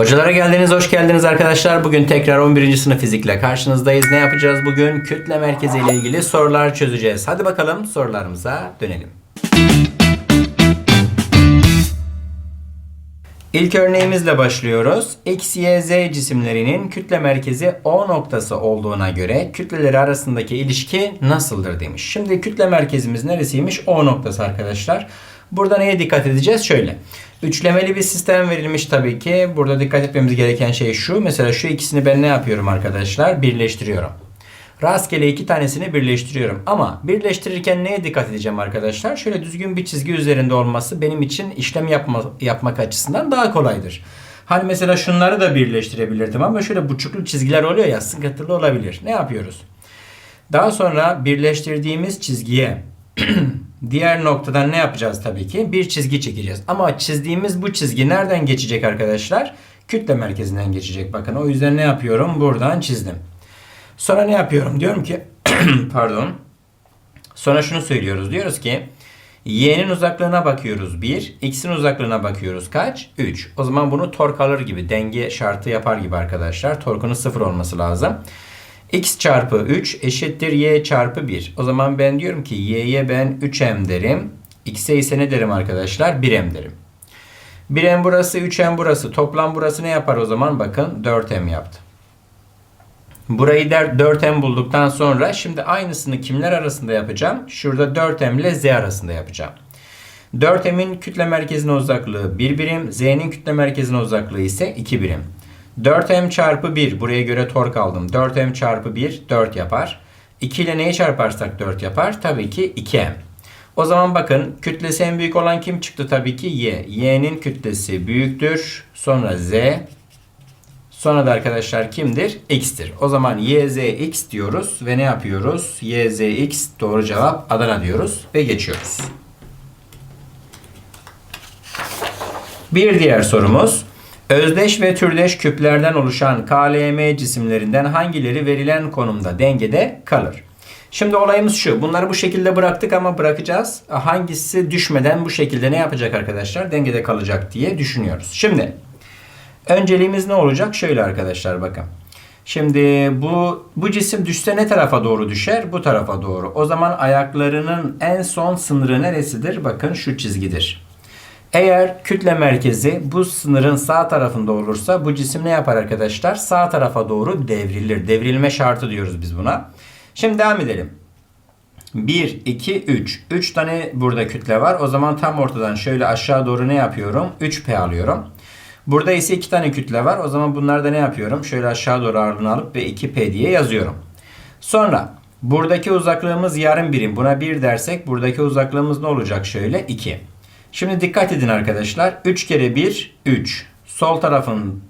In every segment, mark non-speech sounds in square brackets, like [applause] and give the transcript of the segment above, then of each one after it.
Hocalara geldiniz, hoş geldiniz arkadaşlar. Bugün tekrar 11. sınıf fizikle karşınızdayız. Ne yapacağız bugün? Kütle merkezi ile ilgili sorular çözeceğiz. Hadi bakalım sorularımıza dönelim. İlk örneğimizle başlıyoruz. X, Y, Z cisimlerinin kütle merkezi O noktası olduğuna göre kütleleri arasındaki ilişki nasıldır demiş. Şimdi kütle merkezimiz neresiymiş? O noktası arkadaşlar. Burada neye dikkat edeceğiz? Şöyle. Üçlemeli bir sistem verilmiş tabii ki. Burada dikkat etmemiz gereken şey şu. Mesela şu ikisini ben ne yapıyorum arkadaşlar? Birleştiriyorum. Rastgele iki tanesini birleştiriyorum. Ama birleştirirken neye dikkat edeceğim arkadaşlar? Şöyle düzgün bir çizgi üzerinde olması benim için işlem yapma, yapmak açısından daha kolaydır. Hani mesela şunları da birleştirebilirdim ama şöyle buçuklu çizgiler oluyor ya sıkıntılı olabilir. Ne yapıyoruz? Daha sonra birleştirdiğimiz çizgiye [clears throat] diğer noktadan ne yapacağız tabii ki? Bir çizgi çekeceğiz. Ama çizdiğimiz bu çizgi nereden geçecek arkadaşlar? Kütle merkezinden geçecek. Bakın o yüzden ne yapıyorum? Buradan çizdim. Sonra ne yapıyorum? Diyorum ki [clears throat] pardon. Sonra şunu söylüyoruz. Diyoruz ki y'nin uzaklığına bakıyoruz 1, x'in uzaklığına bakıyoruz kaç? 3. O zaman bunu tork alır gibi, denge şartı yapar gibi arkadaşlar. Torkunun 0 olması lazım. X çarpı 3 eşittir y çarpı 1. O zaman ben diyorum ki y'ye ben 3m derim. x'e ise ne derim arkadaşlar? 1m derim. 1m burası, 3m burası. Toplam burası ne yapar o zaman? Bakın 4m yaptı. Burayı der 4m bulduktan sonra şimdi aynısını kimler arasında yapacağım? Şurada 4m ile z arasında yapacağım. 4m'in kütle merkezine uzaklığı 1 birim, z'nin kütle merkezine uzaklığı ise 2 birim. 4m çarpı 1 buraya göre tork aldım. 4m çarpı 1 4 yapar. 2 ile neyi çarparsak 4 yapar? Tabii ki 2m. O zaman bakın kütlesi en büyük olan kim çıktı? Tabii ki y. y'nin kütlesi büyüktür. Sonra z. Sonra da arkadaşlar kimdir? X'tir. O zaman y, z, x diyoruz ve ne yapıyoruz? y, z, x doğru cevap Adana diyoruz ve geçiyoruz. Bir diğer sorumuz. Özdeş ve türdeş küplerden oluşan KLM cisimlerinden hangileri verilen konumda dengede kalır? Şimdi olayımız şu. Bunları bu şekilde bıraktık ama bırakacağız. Hangisi düşmeden bu şekilde ne yapacak arkadaşlar? Dengede kalacak diye düşünüyoruz. Şimdi önceliğimiz ne olacak? Şöyle arkadaşlar bakın. Şimdi bu bu cisim düşse ne tarafa doğru düşer? Bu tarafa doğru. O zaman ayaklarının en son sınırı neresidir? Bakın şu çizgidir. Eğer kütle merkezi bu sınırın sağ tarafında olursa bu cisim ne yapar arkadaşlar? Sağ tarafa doğru devrilir. Devrilme şartı diyoruz biz buna. Şimdi devam edelim. 1, 2, 3. 3 tane burada kütle var. O zaman tam ortadan şöyle aşağı doğru ne yapıyorum? 3P alıyorum. Burada ise 2 tane kütle var. O zaman bunlarda ne yapıyorum? Şöyle aşağı doğru ağırlığını alıp ve 2P diye yazıyorum. Sonra buradaki uzaklığımız yarım birim. Buna 1 dersek buradaki uzaklığımız ne olacak? Şöyle 2. Şimdi dikkat edin arkadaşlar. 3 kere 1 3. Sol tarafın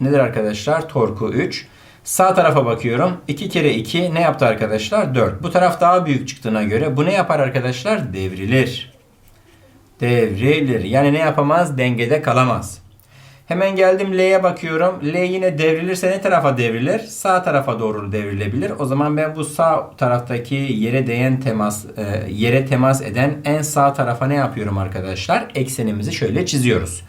nedir arkadaşlar? Torku 3. Sağ tarafa bakıyorum. 2 kere 2 ne yaptı arkadaşlar? 4. Bu taraf daha büyük çıktığına göre bu ne yapar arkadaşlar? Devrilir. Devrilir. Yani ne yapamaz? Dengede kalamaz. Hemen geldim L'ye bakıyorum. L yine devrilirse ne tarafa devrilir? Sağ tarafa doğru devrilebilir. O zaman ben bu sağ taraftaki yere değen temas, e, yere temas eden en sağ tarafa ne yapıyorum arkadaşlar? Eksenimizi şöyle çiziyoruz.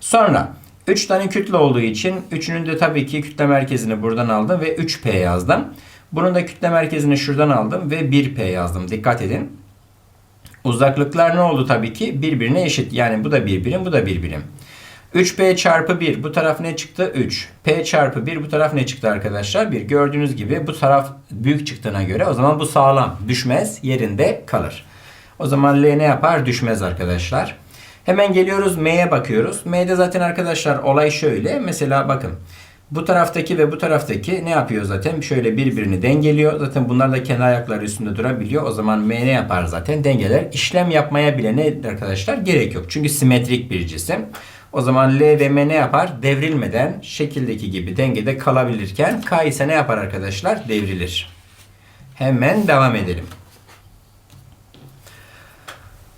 Sonra 3 tane kütle olduğu için üçünün de tabii ki kütle merkezini buradan aldım ve 3P yazdım. Bunun da kütle merkezini şuradan aldım ve 1P yazdım. Dikkat edin. Uzaklıklar ne oldu tabii ki? Birbirine eşit. Yani bu da bir birim, bu da bir birim. 3P çarpı 1 bu taraf ne çıktı? 3. P çarpı 1 bu taraf ne çıktı arkadaşlar? 1. Gördüğünüz gibi bu taraf büyük çıktığına göre o zaman bu sağlam. Düşmez yerinde kalır. O zaman L ne yapar? Düşmez arkadaşlar. Hemen geliyoruz M'ye bakıyoruz. M'de zaten arkadaşlar olay şöyle. Mesela bakın. Bu taraftaki ve bu taraftaki ne yapıyor zaten? Şöyle birbirini dengeliyor. Zaten bunlar da kendi ayakları üstünde durabiliyor. O zaman M ne yapar zaten? Dengeler. İşlem yapmaya bile ne arkadaşlar? Gerek yok. Çünkü simetrik bir cisim. O zaman L ve M ne yapar? Devrilmeden şekildeki gibi dengede kalabilirken K ise ne yapar arkadaşlar? Devrilir. Hemen devam edelim.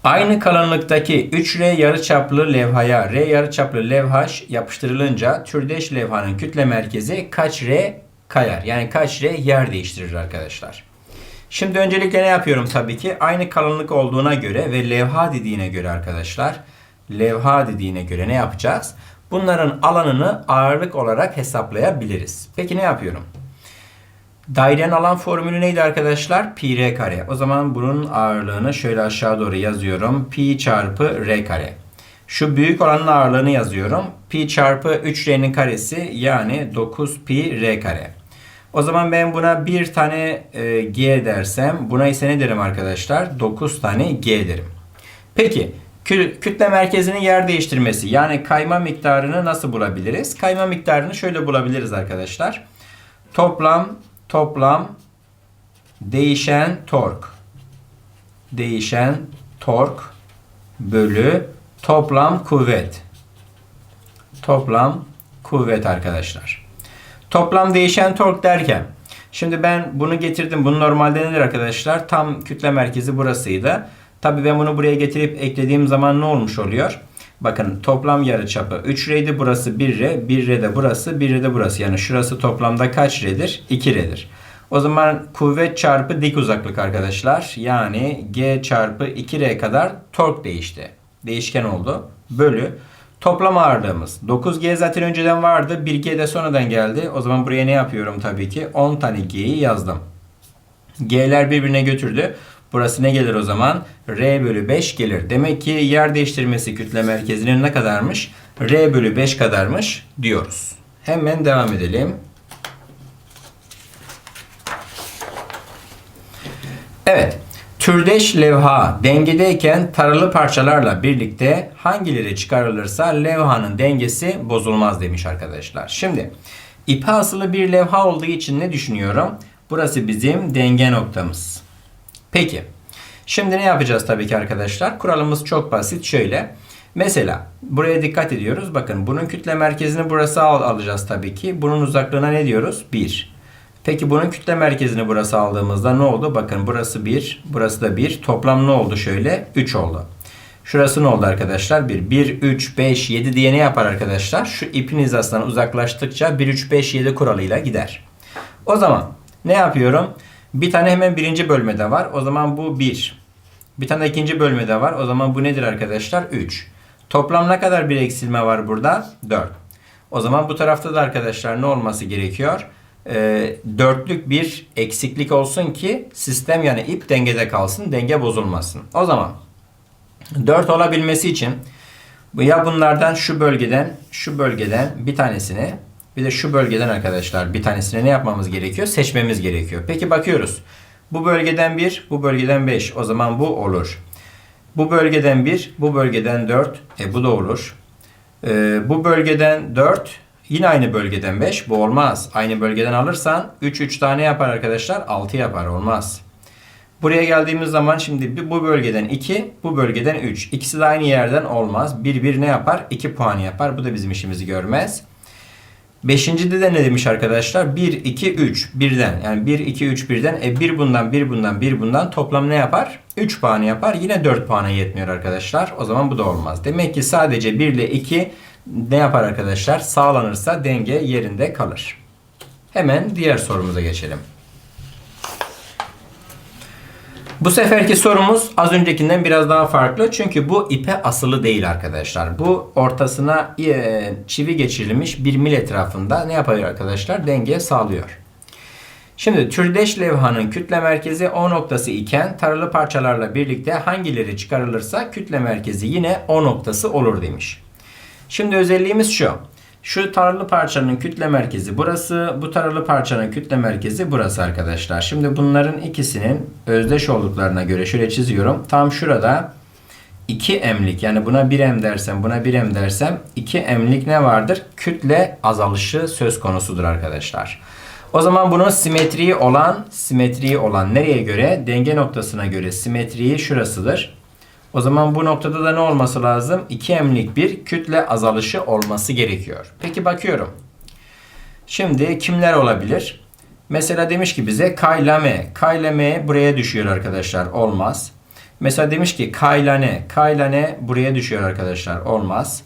Aynı kalınlıktaki 3R yarıçaplı levhaya R yarıçaplı levha yapıştırılınca türdeş levhanın kütle merkezi kaç R kayar? Yani kaç R yer değiştirir arkadaşlar. Şimdi öncelikle ne yapıyorum tabii ki? Aynı kalınlık olduğuna göre ve levha dediğine göre arkadaşlar levha dediğine göre ne yapacağız? Bunların alanını ağırlık olarak hesaplayabiliriz. Peki ne yapıyorum? Dairenin alan formülü neydi arkadaşlar? Pi r kare. O zaman bunun ağırlığını şöyle aşağı doğru yazıyorum. Pi çarpı r kare. Şu büyük olanın ağırlığını yazıyorum. Pi çarpı 3r'nin karesi yani 9 pi r kare. O zaman ben buna bir tane e, g dersem buna ise ne derim arkadaşlar? 9 tane g derim. Peki kütle merkezinin yer değiştirmesi yani kayma miktarını nasıl bulabiliriz? Kayma miktarını şöyle bulabiliriz arkadaşlar. Toplam toplam değişen tork değişen tork bölü toplam kuvvet toplam kuvvet arkadaşlar. Toplam değişen tork derken şimdi ben bunu getirdim. Bunu normalde nedir arkadaşlar? Tam kütle merkezi burasıydı. Tabii ben bunu buraya getirip eklediğim zaman ne olmuş oluyor? Bakın toplam yarıçapı 3R'ydi. Burası 1R. 1R de burası. 1R de burası. Yani şurası toplamda kaç R'dir? 2R'dir. O zaman kuvvet çarpı dik uzaklık arkadaşlar. Yani G çarpı 2R kadar tork değişti. Değişken oldu. Bölü toplam ağırlığımız. 9G zaten önceden vardı. 1G de sonradan geldi. O zaman buraya ne yapıyorum tabii ki? 10 tane G'yi yazdım. G'ler birbirine götürdü. Burası ne gelir o zaman? R bölü 5 gelir. Demek ki yer değiştirmesi kütle merkezinin ne kadarmış? R bölü 5 kadarmış diyoruz. Hemen devam edelim. Evet. Türdeş levha dengedeyken taralı parçalarla birlikte hangileri çıkarılırsa levhanın dengesi bozulmaz demiş arkadaşlar. Şimdi ipe asılı bir levha olduğu için ne düşünüyorum? Burası bizim denge noktamız. Peki. Şimdi ne yapacağız tabii ki arkadaşlar? Kuralımız çok basit. Şöyle. Mesela buraya dikkat ediyoruz. Bakın bunun kütle merkezini burası al alacağız tabii ki. Bunun uzaklığına ne diyoruz? 1. Peki bunun kütle merkezini burası aldığımızda ne oldu? Bakın burası 1, burası da 1. Toplam ne oldu şöyle? 3 oldu. Şurası ne oldu arkadaşlar? 1, 1, 3, 5, 7 diye ne yapar arkadaşlar? Şu ipin hizasından uzaklaştıkça 1, 3, 5, 7 kuralıyla gider. O zaman ne yapıyorum? Bir tane hemen birinci bölmede var. O zaman bu 1. Bir tane ikinci bölmede var. O zaman bu nedir arkadaşlar? 3. Toplam ne kadar bir eksilme var burada? 4. O zaman bu tarafta da arkadaşlar ne olması gerekiyor? Ee, dörtlük bir eksiklik olsun ki sistem yani ip dengede kalsın, denge bozulmasın. O zaman 4 olabilmesi için ya bunlardan şu bölgeden, şu bölgeden bir tanesini bir de şu bölgeden arkadaşlar bir tanesini ne yapmamız gerekiyor? Seçmemiz gerekiyor. Peki bakıyoruz. Bu bölgeden 1, bu bölgeden 5. O zaman bu olur. Bu bölgeden 1, bu bölgeden 4. E bu da olur. Ee, bu bölgeden 4, yine aynı bölgeden 5. Bu olmaz. Aynı bölgeden alırsan 3 3 tane yapar arkadaşlar. 6 yapar. Olmaz. Buraya geldiğimiz zaman şimdi bir- bu bölgeden 2, bu bölgeden 3. İkisi de aynı yerden olmaz. 1 1 ne yapar? 2 puan yapar. Bu da bizim işimizi görmez. Beşincide de ne demiş arkadaşlar? 1, 2, 3. Birden. Yani 1, 2, 3 birden. E 1 bundan, 1 bundan, 1 bundan. Toplam ne yapar? 3 puanı yapar. Yine 4 puana yetmiyor arkadaşlar. O zaman bu da olmaz. Demek ki sadece 1 ile 2 ne yapar arkadaşlar? Sağlanırsa denge yerinde kalır. Hemen diğer sorumuza geçelim. Bu seferki sorumuz az öncekinden biraz daha farklı. Çünkü bu ipe asılı değil arkadaşlar. Bu ortasına e, çivi geçirilmiş bir mil etrafında ne yapıyor arkadaşlar? Denge sağlıyor. Şimdi türdeş levhanın kütle merkezi O noktası iken taralı parçalarla birlikte hangileri çıkarılırsa kütle merkezi yine O noktası olur demiş. Şimdi özelliğimiz şu. Şu taralı parçanın kütle merkezi burası. Bu taralı parçanın kütle merkezi burası arkadaşlar. Şimdi bunların ikisinin özdeş olduklarına göre şöyle çiziyorum. Tam şurada 2 emlik yani buna 1 em dersem buna 1 em dersem 2 emlik ne vardır? Kütle azalışı söz konusudur arkadaşlar. O zaman bunun simetriği olan simetriği olan nereye göre? Denge noktasına göre simetriği şurasıdır. O zaman bu noktada da ne olması lazım? 2 emlik bir kütle azalışı olması gerekiyor. Peki bakıyorum. Şimdi kimler olabilir? Mesela demiş ki bize K ile M. K M buraya düşüyor arkadaşlar. Olmaz. Mesela demiş ki K ile N. K buraya düşüyor arkadaşlar. Olmaz.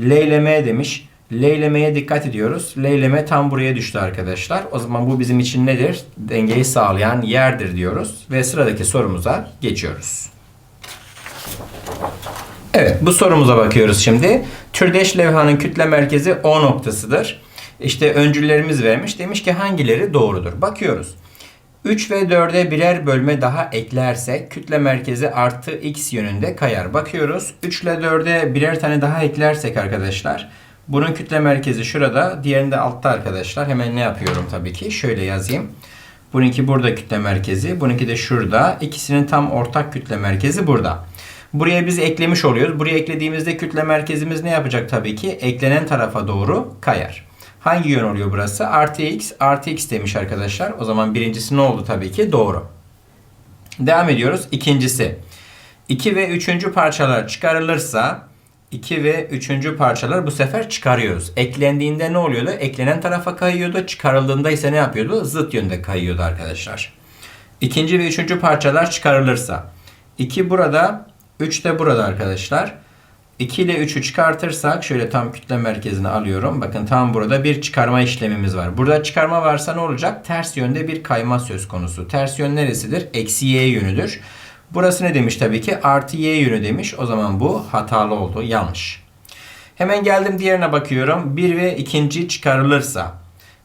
L ile M demiş. L ile M'ye dikkat ediyoruz. L ile M tam buraya düştü arkadaşlar. O zaman bu bizim için nedir? Dengeyi sağlayan yerdir diyoruz. Ve sıradaki sorumuza geçiyoruz. Evet bu sorumuza bakıyoruz şimdi. Türdeş levhanın kütle merkezi O noktasıdır. İşte öncüllerimiz vermiş. Demiş ki hangileri doğrudur? Bakıyoruz. 3 ve 4'e birer bölme daha eklersek kütle merkezi artı x yönünde kayar. Bakıyoruz. 3 ile 4'e birer tane daha eklersek arkadaşlar. Bunun kütle merkezi şurada. Diğerinde altta arkadaşlar. Hemen ne yapıyorum tabii ki? Şöyle yazayım. Bununki burada kütle merkezi. Bununki de şurada. İkisinin tam ortak kütle merkezi burada. Buraya biz eklemiş oluyoruz. Buraya eklediğimizde kütle merkezimiz ne yapacak tabii ki? Eklenen tarafa doğru kayar. Hangi yön oluyor burası? Artı x, artı x demiş arkadaşlar. O zaman birincisi ne oldu tabii ki? Doğru. Devam ediyoruz. İkincisi. 2 ve 3. parçalar çıkarılırsa 2 ve 3. parçalar bu sefer çıkarıyoruz. Eklendiğinde ne oluyordu? Eklenen tarafa kayıyordu. Çıkarıldığında ise ne yapıyordu? Zıt yönde kayıyordu arkadaşlar. İkinci ve üçüncü parçalar çıkarılırsa 2 burada, 3 de burada arkadaşlar. 2 ile 3'ü çıkartırsak şöyle tam kütle merkezine alıyorum. Bakın tam burada bir çıkarma işlemimiz var. Burada çıkarma varsa ne olacak? Ters yönde bir kayma söz konusu. Ters yön neresidir? Eksi y yönüdür. Burası ne demiş tabii ki? Artı y yönü demiş. O zaman bu hatalı oldu. Yanlış. Hemen geldim diğerine bakıyorum. 1 ve 2. çıkarılırsa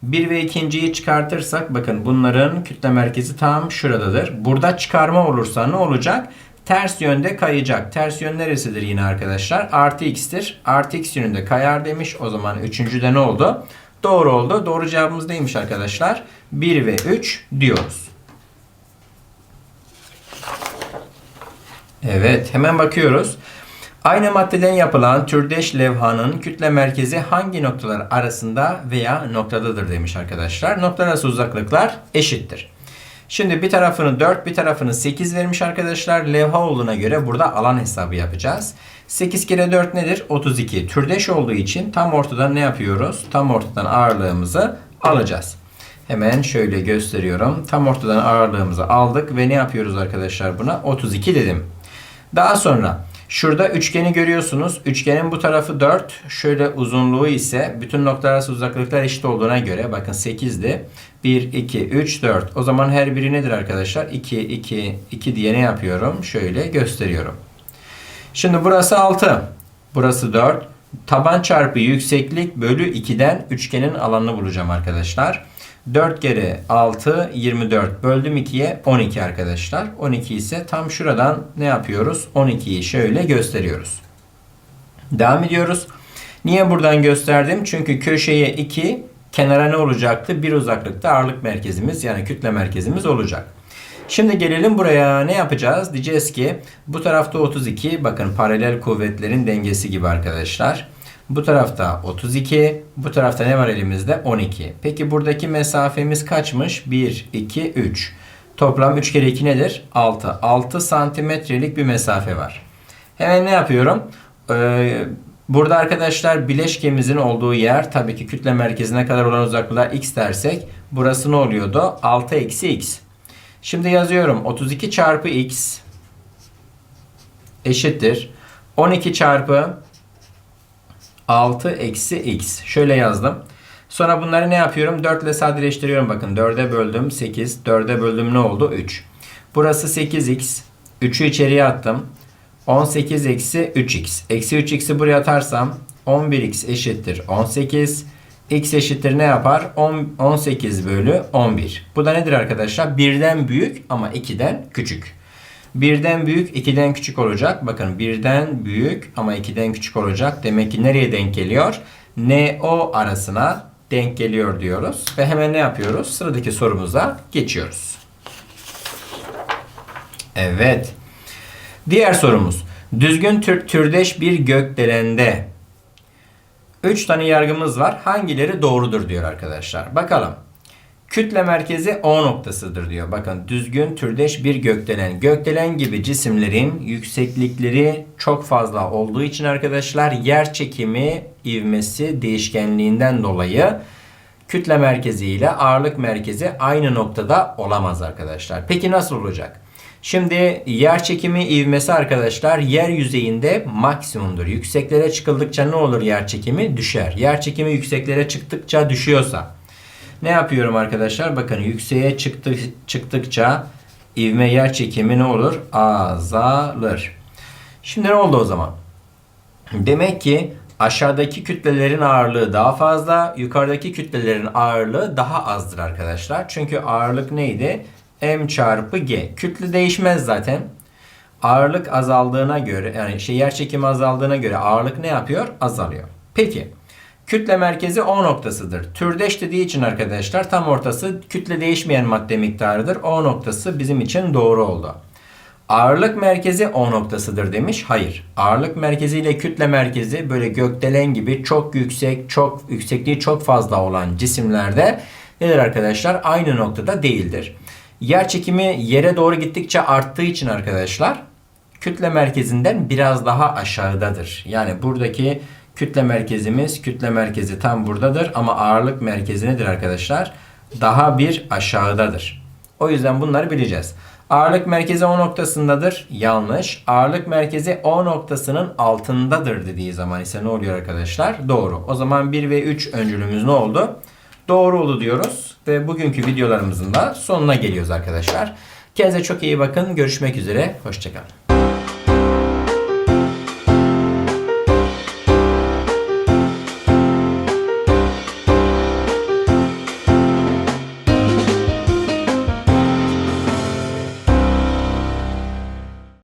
1 ve 2.yi çıkartırsak bakın bunların kütle merkezi tam şuradadır. Burada çıkarma olursa ne olacak? Ters yönde kayacak. Ters yön neresidir yine arkadaşlar? Artı x'tir. Artı x yönünde kayar demiş. O zaman üçüncüde ne oldu? Doğru oldu. Doğru cevabımız neymiş arkadaşlar? 1 ve 3 diyoruz. Evet hemen bakıyoruz. Aynı maddeden yapılan türdeş levhanın kütle merkezi hangi noktalar arasında veya noktadadır demiş arkadaşlar. Noktalar arası uzaklıklar eşittir. Şimdi bir tarafını 4 bir tarafını 8 vermiş arkadaşlar. Levha olduğuna göre burada alan hesabı yapacağız. 8 kere 4 nedir? 32. Türdeş olduğu için tam ortadan ne yapıyoruz? Tam ortadan ağırlığımızı alacağız. Hemen şöyle gösteriyorum. Tam ortadan ağırlığımızı aldık ve ne yapıyoruz arkadaşlar buna? 32 dedim. Daha sonra şurada üçgeni görüyorsunuz. Üçgenin bu tarafı 4. Şöyle uzunluğu ise bütün noktalar arası uzaklıklar eşit olduğuna göre bakın 8'di. 1, 2, 3, 4. O zaman her biri nedir arkadaşlar? 2, 2, 2 diye ne yapıyorum? Şöyle gösteriyorum. Şimdi burası 6. Burası 4. Taban çarpı yükseklik bölü 2'den üçgenin alanını bulacağım arkadaşlar. 4 kere 6 24 böldüm 2'ye 12 arkadaşlar. 12 ise tam şuradan ne yapıyoruz? 12'yi şöyle gösteriyoruz. Devam ediyoruz. Niye buradan gösterdim? Çünkü köşeye 2 kenara ne olacaktı? Bir uzaklıkta ağırlık merkezimiz yani kütle merkezimiz olacak. Şimdi gelelim buraya ne yapacağız? Diyeceğiz ki bu tarafta 32 bakın paralel kuvvetlerin dengesi gibi arkadaşlar. Bu tarafta 32. Bu tarafta ne var elimizde? 12. Peki buradaki mesafemiz kaçmış? 1, 2, 3. Toplam 3 kere 2 nedir? 6. 6 santimetrelik bir mesafe var. Hemen ne yapıyorum? Ee, burada arkadaşlar bileşkemizin olduğu yer tabii ki kütle merkezine kadar olan uzaklığa x dersek burası ne oluyordu? 6 eksi x. Şimdi yazıyorum. 32 çarpı x eşittir. 12 çarpı 6 eksi x. Şöyle yazdım. Sonra bunları ne yapıyorum? 4 ile sadeleştiriyorum. Bakın 4'e böldüm 8. 4'e böldüm ne oldu? 3. Burası 8x. 3'ü içeriye attım. 18 eksi 3x. Eksi 3x'i buraya atarsam 11x eşittir 18. x eşittir ne yapar? 10, 18 bölü 11. Bu da nedir arkadaşlar? 1'den büyük ama 2'den küçük. Birden büyük, 2'den küçük olacak. Bakın birden büyük ama 2'den küçük olacak. Demek ki nereye denk geliyor? NO arasına denk geliyor diyoruz. Ve hemen ne yapıyoruz? Sıradaki sorumuza geçiyoruz. Evet. Diğer sorumuz. Düzgün tür türdeş bir gökdelende 3 tane yargımız var. Hangileri doğrudur diyor arkadaşlar. Bakalım. Kütle merkezi O noktasıdır diyor. Bakın düzgün türdeş bir gökdelen. Gökdelen gibi cisimlerin yükseklikleri çok fazla olduğu için arkadaşlar yer çekimi ivmesi değişkenliğinden dolayı kütle merkezi ile ağırlık merkezi aynı noktada olamaz arkadaşlar. Peki nasıl olacak? Şimdi yer çekimi ivmesi arkadaşlar yer yüzeyinde maksimumdur. Yükseklere çıkıldıkça ne olur yer çekimi? Düşer. Yer çekimi yükseklere çıktıkça düşüyorsa ne yapıyorum arkadaşlar? Bakın yükseğe çıktı, çıktıkça ivme yer çekimi ne olur? Azalır. Şimdi ne oldu o zaman? Demek ki Aşağıdaki kütlelerin ağırlığı daha fazla, yukarıdaki kütlelerin ağırlığı daha azdır arkadaşlar. Çünkü ağırlık neydi? M çarpı G. Kütle değişmez zaten. Ağırlık azaldığına göre yani şey yer çekimi azaldığına göre ağırlık ne yapıyor? Azalıyor. Peki. Kütle merkezi O noktasıdır. Türdeş dediği için arkadaşlar tam ortası kütle değişmeyen madde miktarıdır. O noktası bizim için doğru oldu. Ağırlık merkezi O noktasıdır demiş. Hayır. Ağırlık merkezi ile kütle merkezi böyle gökdelen gibi çok yüksek, çok yüksekliği çok fazla olan cisimlerde nedir arkadaşlar? Aynı noktada değildir. Yer çekimi yere doğru gittikçe arttığı için arkadaşlar kütle merkezinden biraz daha aşağıdadır. Yani buradaki kütle merkezimiz, kütle merkezi tam buradadır ama ağırlık merkezi nedir arkadaşlar? Daha bir aşağıdadır. O yüzden bunları bileceğiz. Ağırlık merkezi O noktasındadır. Yanlış. Ağırlık merkezi O noktasının altındadır dediği zaman ise ne oluyor arkadaşlar? Doğru. O zaman 1 ve 3 öncülümüz ne oldu? Doğru oldu diyoruz ve bugünkü videolarımızın da sonuna geliyoruz arkadaşlar. Kendinize çok iyi bakın. Görüşmek üzere. Hoşçakalın.